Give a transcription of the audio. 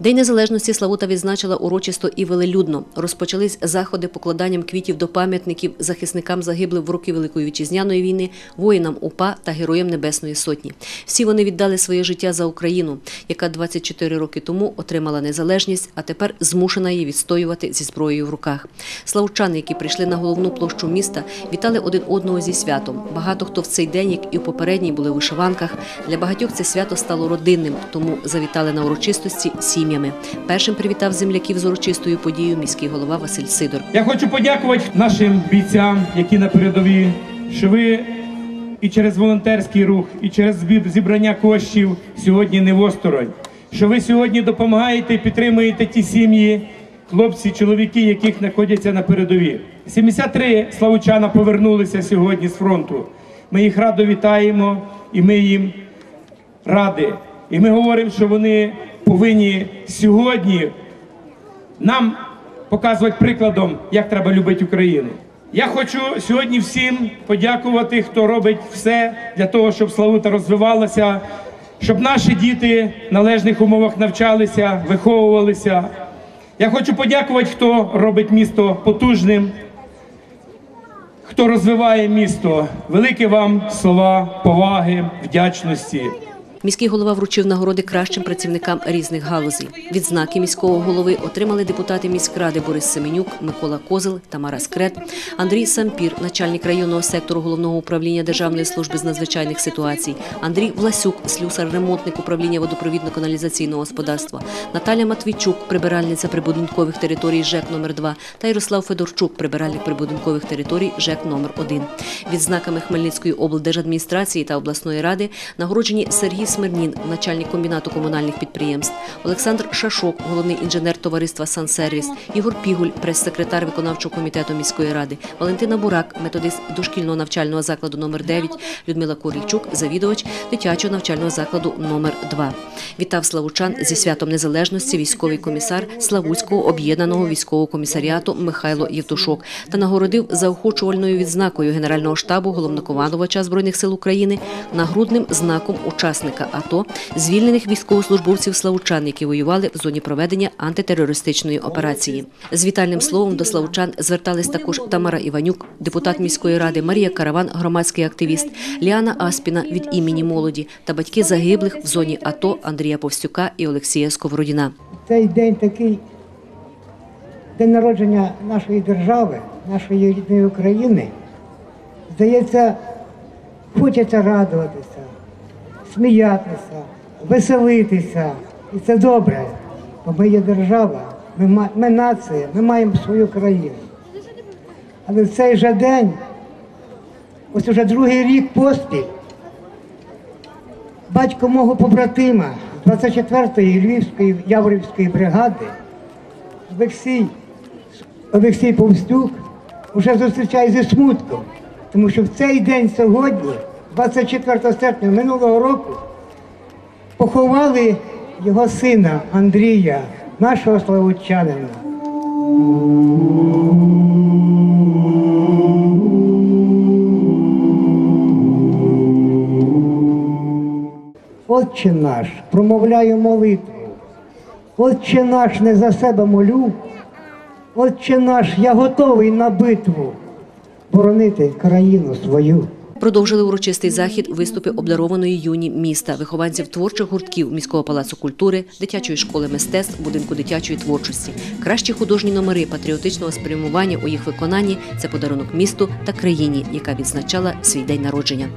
День незалежності Славута відзначила урочисто і велелюдно. Розпочались заходи покладанням квітів до пам'ятників захисникам загиблих в роки Великої вітчизняної війни, воїнам УПА та героям Небесної Сотні. Всі вони віддали своє життя за Україну, яка 24 роки тому отримала незалежність, а тепер змушена її відстоювати зі зброєю в руках. Славучани, які прийшли на головну площу міста, вітали один одного зі святом. Багато хто в цей день, як і в попередній, були у вишиванках. Для багатьох це свято стало родинним, тому завітали на урочистості сім'ями. Першим привітав земляків з урочистою подією міський голова Василь Сидор. Я хочу подякувати нашим бійцям, які на передовій, що ви і через волонтерський рух, і через зібрання коштів сьогодні не осторонь. Що ви сьогодні допомагаєте і підтримуєте ті сім'ї, хлопці, чоловіки, яких знаходяться на передовій. 73 славучана повернулися сьогодні з фронту. Ми їх радо вітаємо і ми їм раді. І ми говоримо, що вони повинні сьогодні нам показувати прикладом, як треба любити Україну. Я хочу сьогодні всім подякувати, хто робить все для того, щоб Славута розвивалася, щоб наші діти в належних умовах навчалися, виховувалися. Я хочу подякувати, хто робить місто потужним, хто розвиває місто. Велике вам слова поваги, вдячності. Міський голова вручив нагороди кращим працівникам різних галузей. Відзнаки міського голови отримали депутати міськради Борис Семенюк, Микола Козел, Тамара Скрет, Андрій Сампір, начальник районного сектору головного управління Державної служби з надзвичайних ситуацій, Андрій Власюк, слюсар-ремонтник управління водопровідно-каналізаційного господарства, Наталя Матвійчук, прибиральниця прибудинкових територій ЖЕК номер 2 та Ярослав Федорчук, прибиральник прибудинкових територій ЖЕК номер 1 Відзнаками Хмельницької облдержадміністрації та обласної ради нагороджені Сергій Смирнін, начальник комбінату комунальних підприємств, Олександр Шашок, головний інженер товариства «Сансервіс», Ігор Пігуль, прес-секретар виконавчого комітету міської ради, Валентина Бурак, методист дошкільного навчального закладу номер 9 Людмила Курільчук, завідувач дитячого навчального закладу номер 2 Вітав славучан зі святом незалежності військовий комісар Славутського об'єднаного військового комісаріату Михайло Євтушок. Та нагородив заохочувальною відзнакою Генерального штабу головнокомандувача збройних сил України нагрудним знаком учасника АТО звільнених військовослужбовців славучан, які воювали в зоні проведення антитерористичної операції. З вітальним словом до славучан звертались також Тамара Іванюк, депутат міської ради, Марія Караван, громадський активіст, Ліана Аспіна від імені молоді та батьки загиблих в зоні АТО Андрія Повстюка і Олексія Сковородіна. Цей день такий день народження нашої держави, нашої рідної України. Здається, хочеться радуватися, сміятися, веселитися. І це добре, бо ми є держава, ми, ми нація, ми маємо свою країну. Але в цей же день, ось уже другий рік поспіль, батько мого побратима 24-ї Львівської Яворівської бригади Олексій, Олексій Повстюк вже зустрічає зі смутком, тому що в цей день сьогодні, 24 серпня минулого року, поховали його сина Андрія, нашого славутчанина. Отче наш, промовляю молитву. Отче наш, не за себе молю. Отче наш, я готовий на битву боронити країну свою. Продовжили урочистий захід виступи обдарованої юні міста, вихованців творчих гуртків міського палацу культури, дитячої школи мистецтв, будинку дитячої творчості. Кращі художні номери патріотичного спрямування у їх виконанні це подарунок місту та країні, яка відзначала свій день народження.